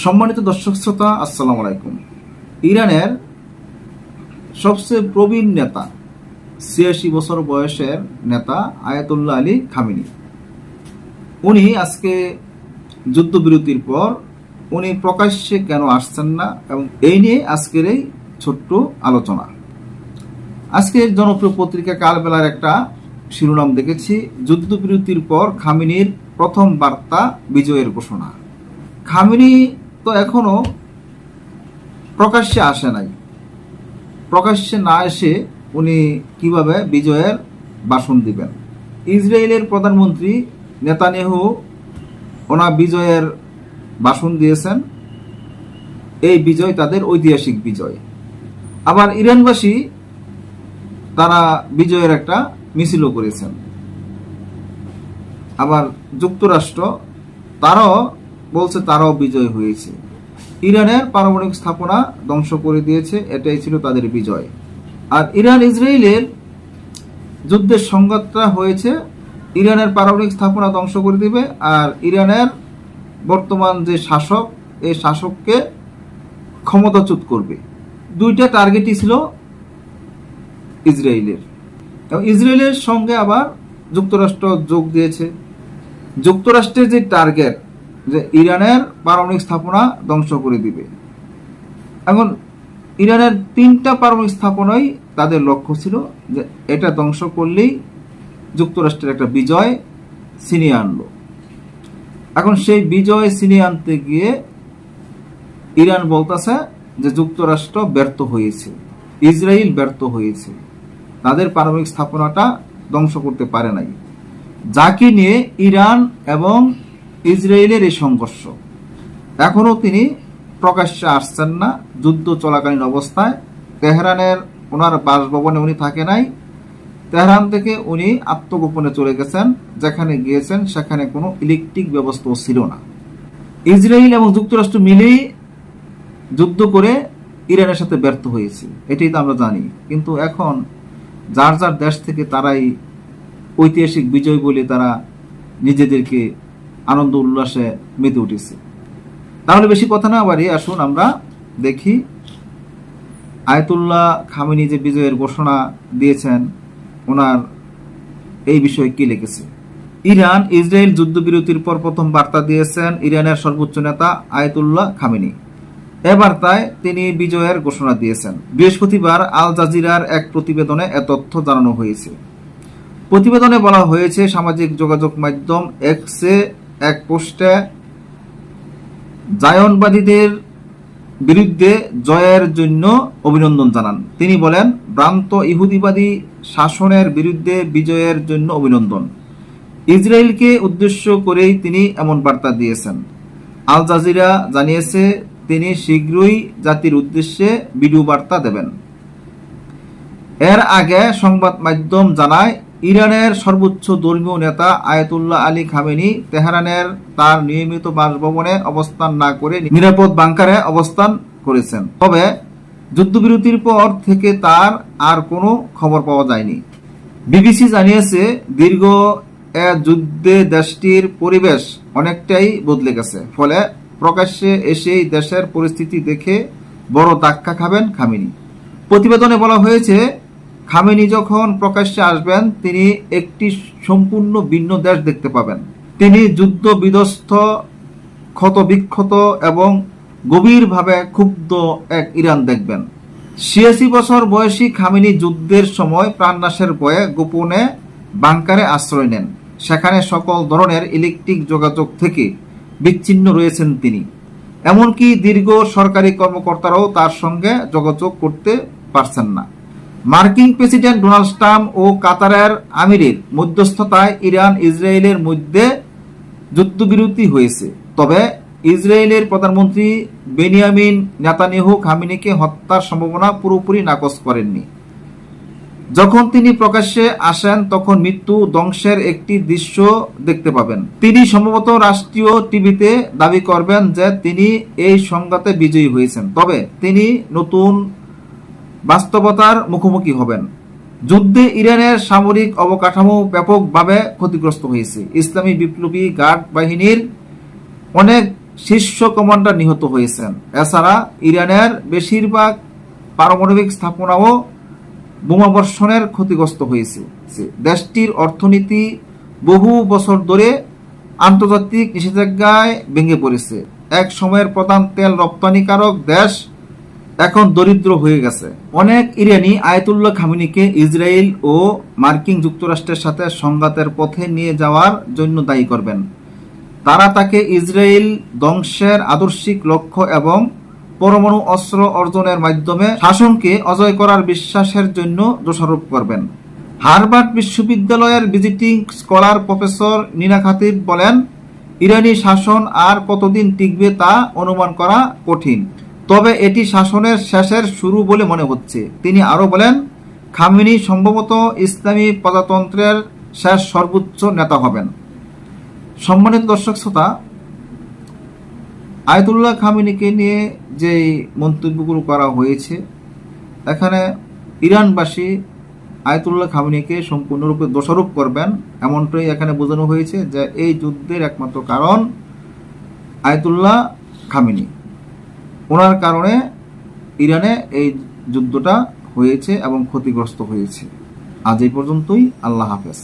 সম্মানিত দর্শক শ্রোতা, আসসালামু আলাইকুম। ইরানের সবচেয়ে প্রবীণ নেতা, ছিয়াশি বছর বয়সের নেতা আয়াতুল্লাহ আলী খামিনি। উনি আজকে যুদ্ধবিরতির পর উনি প্রকাশ্যে কেন আসছেন না এবং এই নিয়ে আজকের এই ছোট্ট আলোচনা। আজকের জনপ্রিয় পত্রিকা কালবেলার একটা শিরোনাম দেখেছি, যুদ্ধবিরতির পর খামিনির প্রথম বার্তা বিজয়ের ঘোষণা। খামিনি তো এখনও প্রকাশ্যে আসে নাই। প্রকাশ্যে না এসে উনি কীভাবে বিজয়ের বাসন দিবেন? ইসরায়েলের প্রধানমন্ত্রী নেতানিয়াহু ওনা বিজয়ের বাসন দিয়েছেন। এই বিজয় তাদের ঐতিহাসিক বিজয়। আবার ইরানবাসী তারা বিজয়ের একটা মিছিলও করেছেন। আবার যুক্তরাষ্ট্র তারাও বলছে তারাও বিজয় হয়েছে। ইরানের পারমাণবিক স্থাপনা ধ্বংস করে দিয়েছে, এটাই ছিল তাদের বিজয়। আর ইরান ইসরায়েলের যুদ্ধের সংঘাতটা হয়েছে, ইরানের পারমাণবিক স্থাপনা ধ্বংস করে দিবে, আর ইরানের বর্তমান যে শাসক এই শাসককে ক্ষমতাচ্যুত করবে। দুইটা টার্গেটই ছিল ইসরায়েলের। এবং ইসরায়েলের সঙ্গে আবার যুক্তরাষ্ট্র যোগ দিয়েছে। যুক্তরাষ্ট্রের যে টার্গেট যে ইরানের পারমাণবিক স্থাপনা ধ্বংস করে দিবে। এখন ইরানের তিনটা পারমাণবিক স্থাপনাই তাদের লক্ষ্য ছিল যে এটা ধ্বংস করলেই যুক্তরাষ্ট্রের একটা বিজয় ছিনিয়ে আনলো। এখন সেই বিজয় ছিনিয়ে আনতে গিয়ে ইরান বলতেছে যে যুক্তরাষ্ট্র ব্যর্থ হয়েছে, ইসরায়েল ব্যর্থ হয়েছে, তাদের পারমাণবিক স্থাপনাটা ধ্বংস করতে পারে নাই। যাকে নিয়ে ইরান এবং ইসরায়েলের এই সংঘর্ষ। এখনও তিনি প্রকাশ্যে আসছেন না। যুদ্ধ চলাকালীন অবস্থায় তেহরানের ওনার বাসভবনে উনি থাকে নাই। তেহরান থেকে উনি আত্মগোপনে চলে গেছেন। যেখানে গিয়েছেন, সেখানে কোনো ইলেকট্রিক ব্যবস্থাও ছিল না। ইসরায়েল এবং যুক্তরাষ্ট্র মিলেই যুদ্ধ করে ইরানের সাথে ব্যর্থ হয়েছে। এটাই তো আমরা জানি। কিন্তু এখন যার যার দেশ থেকে তারাই ঐতিহাসিক বিজয় বলে তারা নিজেদেরকে আনন্দ উল্লাসে মেতে উঠেছে। তাহলে বেশি কথা না বাড়ি আসুন, আমরা দেখি আয়তুল্লাহ খামিনি যে বিজয়ের ঘোষণা দিয়েছেন, ওনার এই বিষয়ে কি লিখেছে? ইরান, ইসরায়েল যুদ্ধবিরতির পর প্রথম বার্তা দিয়েছেন ইরানের সর্বোচ্চ নেতা আয়তুল্লাহ খামিনি। এ বার্তায় তিনি বিজয়ের ঘোষণা দিয়েছেন। বৃহস্পতিবার আল জাজিরার এক প্রতিবেদনে এ তথ্য জানানো হয়েছে। প্রতিবেদনে বলা হয়েছে, সামাজিক যোগাযোগ মাধ্যম এক্সে এক পোস্টে, জায়নবাদীদের বিরুদ্ধে জয়ের জন্য অভিনন্দন জানান। তিনি বলেন, ভ্রান্ত ইহুদিবাদী শাসনের বিরুদ্ধে বিজয়ের জন্য অভিনন্দন। ইসরায়েলকে উদ্দেশ্য করেই তিনি এমন বার্তা দিয়েছেন। আল জাজিরা জানিয়েছে, তিনি শীঘ্রই জাতির উদ্দেশ্যে ভিডিও বার্তা দেবেন। এর আগে সংবাদ মাধ্যম জানায় ইরানের সর্বোচ্চ ধর্মীয় নেতা আয়াতুল্লাহ আলী খামেনি তেহরানের তার নিয়মিত বাসভবনে অবস্থান না করে নিরাপদ বাংকারে অবস্থান করেছেন। তবে যুদ্ধবিরতির পর থেকে তার আর কোনো খবর পাওয়া যায়নি। বিবিসি জানিয়েছে, দীর্ঘ এ যুদ্ধে দেশটির পরিবেশ অনেকটাই বদলে গেছে, ফলে প্রকাশ্যে এসেই দেশের পরিস্থিতি দেখে বড় ধাক্কা খাবেন খামিনি। প্রতিবেদনে বলা হয়েছে খামেনি যখন প্রকাশ্যে আসবেন, তিনি একটি সম্পূর্ণ ভিন্ন দেশ দেখতে পাবেন। তিনি যুদ্ধ বিধ্বস্ত ক্ষতবিক্ষত এবং গভীরভাবে ক্ষুব্ধ এক ইরান দেখবেন। ছিয়াশি বছর বয়সী খামিনি যুদ্ধের সময় প্রাণনাশের ভয়ে গোপনে বাংকারে আশ্রয় নেন। সেখানে সকল ধরনের ইলেকট্রিক যোগাযোগ থেকে বিচ্ছিন্ন রয়েছেন তিনি। এমনকি দীর্ঘ সরকারি কর্মকর্তারাও তার সঙ্গে যোগাযোগ করতে পারছেন না। মার্কিন প্রেসিডেন্ট ডোনাল্ড ট্রাম্প ও কাতারের আমিরের মধ্যস্থতায় ইরান ইসরায়েলের মধ্যে যুদ্ধবিরতি হয়েছে। তবে ইসরায়েলের প্রধানমন্ত্রী বেনিয়ামিন নেতানিয়াহু খামিনিকে হত্যার সম্ভাবনা পুরোপুরি নাকচ করেননি। যখন তিনি প্রকাশ্যে আসেন, তখন মৃত্যু ধ্বংসের একটি দৃশ্য দেখতে পাবেন। তিনি সম্ভবত রাষ্ট্রীয় টিভিতে দাবি করবেন যে তিনি এই সংঘাতে বিজয়ী হয়েছেন। তবে তিনি নতুন বাস্তবতার মুখোমুখি হবেন। যুদ্ধে ইরানের সামরিক অবকাঠামো ব্যাপকভাবে ক্ষতিগ্রস্ত হয়েছে। ইসলামী বিপ্লবী গার্ড বাহিনীর অনেক শীর্ষ কমান্ডার নিহত হয়েছেন। এছাড়া ইরানের বেশিরভাগ পারমাণবিক স্থাপনাও বোমাবর্ষণের ক্ষতিগ্রস্ত হয়েছে। দেশটির অর্থনীতি বহু বছর ধরে আন্তর্জাতিক নিষেধাজ্ঞায় ভেঙে পড়েছে। এক সময়ের প্রধান তেল রপ্তানিকারক দেশ এখন দরিদ্র হয়ে গেছে। অনেক ইরানি আয়াতুল্লাহ খামিনিকে ইসরায়েল ও মার্কিন যুক্তরাষ্ট্রের সাথে সংঘাতের পথে নিয়ে যাওয়ার জন্য দায়ী করবেন। তারা তাকে ইসরায়েল ধ্বংসের আদর্শিক লক্ষ্য এবং পরমাণু অস্ত্র অর্জনের মাধ্যমে শাসনকে অজয় করার বিশ্বাসের জন্য দোষারোপ করবেন। হার্ভার্ড বিশ্ববিদ্যালয়ের visiting scholar professor Nina Khatib বলেন, ইরানি শাসন আর কতদিন টিকবে তা অনুমান করা কঠিন। তবে এটি শাসনের শেষের শুরু বলে মনে হচ্ছে। তিনি আরও বলেন, খামিনি সম্ভবত ইসলামী প্রজাতন্ত্রের শেষ সর্বোচ্চ নেতা হবেন। সম্মানিত দর্শক শ্রোতা, আয়তুল্লাহ খামিনিকে নিয়ে যে মন্তব্যগুলো করা হয়েছে, এখানে ইরানবাসী আয়তুল্লাহ খামিনিকে সম্পূর্ণরূপে দোষারোপ করবেন এমনটাই এখানে বোঝানো হয়েছে যে এই যুদ্ধের একমাত্র কারণ আয়তুল্লাহ খামিনি। ওনার কারণে ইরানে এই যুদ্ধটা হয়েছে এবং ক্ষতিগ্রস্ত হয়েছে। আজ এই পর্যন্তই আল্লাহ হাফেজ।